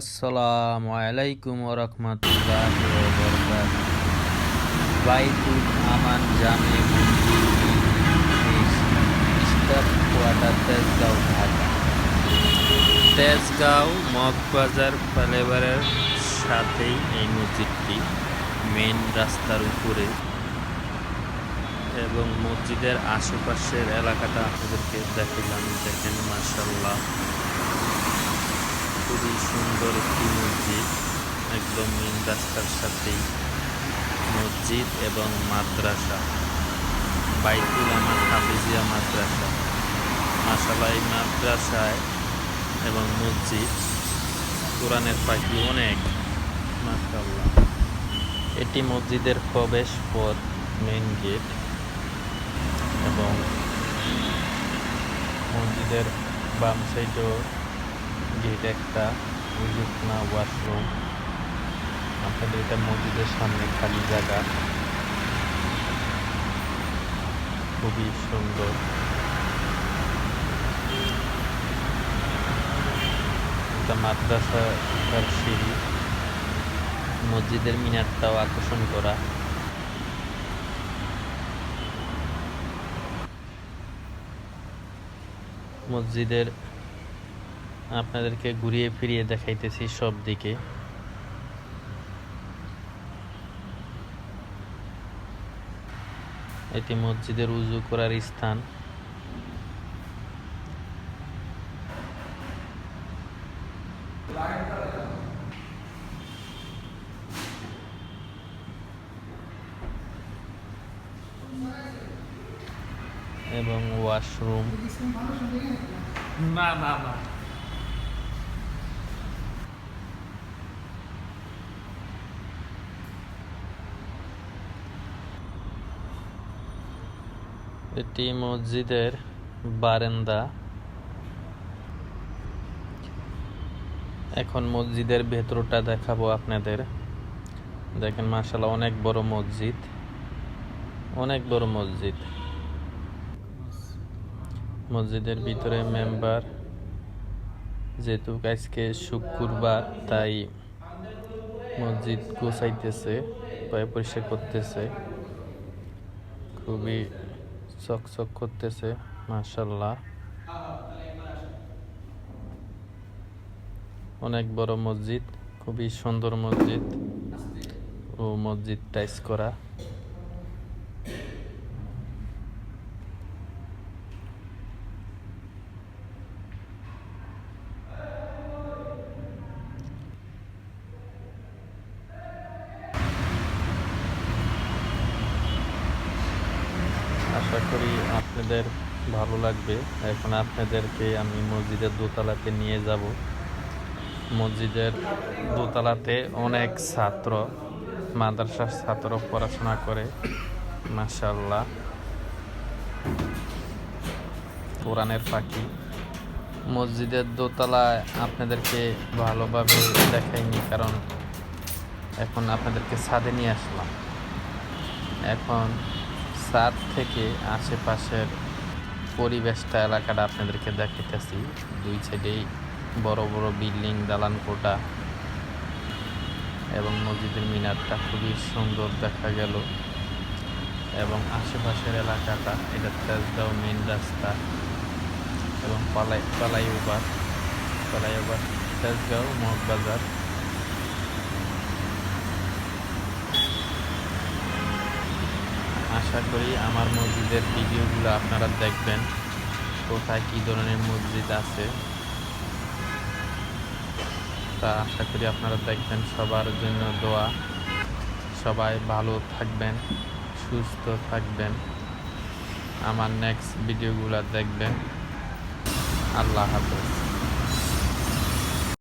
আসসালামু আলাইকুম রহমতুল্লাহ বরকাত বাইতুল আমান জামে তেজগাঁও ঢাকা তেজগাঁও মগবাজার ফ্লাইওভারের সাথেই এই মসজিদটি মেন রাস্তার উপরে। এবং মসজিদের আশেপাশের এলাকাটা আপনাদেরকে দেখালাম দেখেন মার্শাল্লাহ খুবই সুন্দর একটি মসজিদ। একদম মেন রাস্তার সাথেই মসজিদ এবং মাদ্রাসা। বাইতুল আমার হাফিজিয়া মাদ্রাসা। মাসাল্লাহ এই মাদ্রাসায় এবং মসজিদ কোরআনের পাখি অনেক। মাসাল্লাহ এটি মসজিদের প্রবেশ পথ মেন গেট এবং মসজিদের বাম সাইডেও গেট একটা উজুকনা ওয়াশরুম আপনাদের এটা মসজিদের সামনে খালি জায়গা। খুবই সুন্দর। এটা মাদ্রাসার সিঁড়ি। মসজিদের মিনারটাও আকর্ষণ করা। মসজিদের আপনাদেরকে ঘুরিয়ে ফিরিয়ে দেখাইতেছি সব দিকে। এটি মসজিদের উজু করার স্থান। এবং ওয়াশরুম। না না না। এটি মসজিদের বারান্দা। এখন মসজিদের ভেতরটা দেখাবো আপনাদের। দেখেন মাশাল্লাহ অনেক বড় মসজিদ। অনেক বড় মসজিদ। মসজিদের ভিতরে মেম্বার। যেহেতু আজকে শুক্রবার, তাই মসজিদ গোছাইতেছে, পরিষ্কার করতেছে। খুবই চকচক করতেছে মাশাল্লাহ। অনেক বড় মসজিদ খুবই সুন্দর মসজিদ ও মসজিদ টাইস করা। আশা করি আপনাদের ভালো লাগবে। এখন আপনাদেরকে আমি মসজিদের দোতলাতে নিয়ে যাব। মসজিদের দোতলাতে অনেক ছাত্র, মাদ্রাসার ছাত্র পড়াশোনা করে মাশাল্লাহ কোরআনের পাখি মসজিদের দোতলায় আপনাদেরকে ভালোভাবে দেখাইনি, কারণ এখন আপনাদেরকে ছাদে নিয়ে আসলাম। এখন ছাদ থেকে আশেপাশের পরিবেশটা, এলাকাটা আপনাদেরকে দেখাইতেছি। দুই সাইডেই বড় বড় বিল্ডিং, দালান কোটা এবং মসজিদের মিনারটা খুবই সুন্দর দেখা গেল। এবং আশেপাশের এলাকাটা, এটা তেজগাঁও মেন রাস্তা এবং পালাই পালাই ওভার পালাই ওভার তেজগাঁও মগবাজার। আশা করি আমার মসজিদের ভিডিওগুলো আপনারা দেখবেন। কোথায় কী ধরনের মসজিদ আছে? তা আশা করি আপনারা দেখবেন। সবার জন্য দোয়া। সবাই ভালো থাকবেন, সুস্থ থাকবেন। আমার নেক্সট ভিডিওগুলো দেখবেন। আল্লাহ হাফেজ।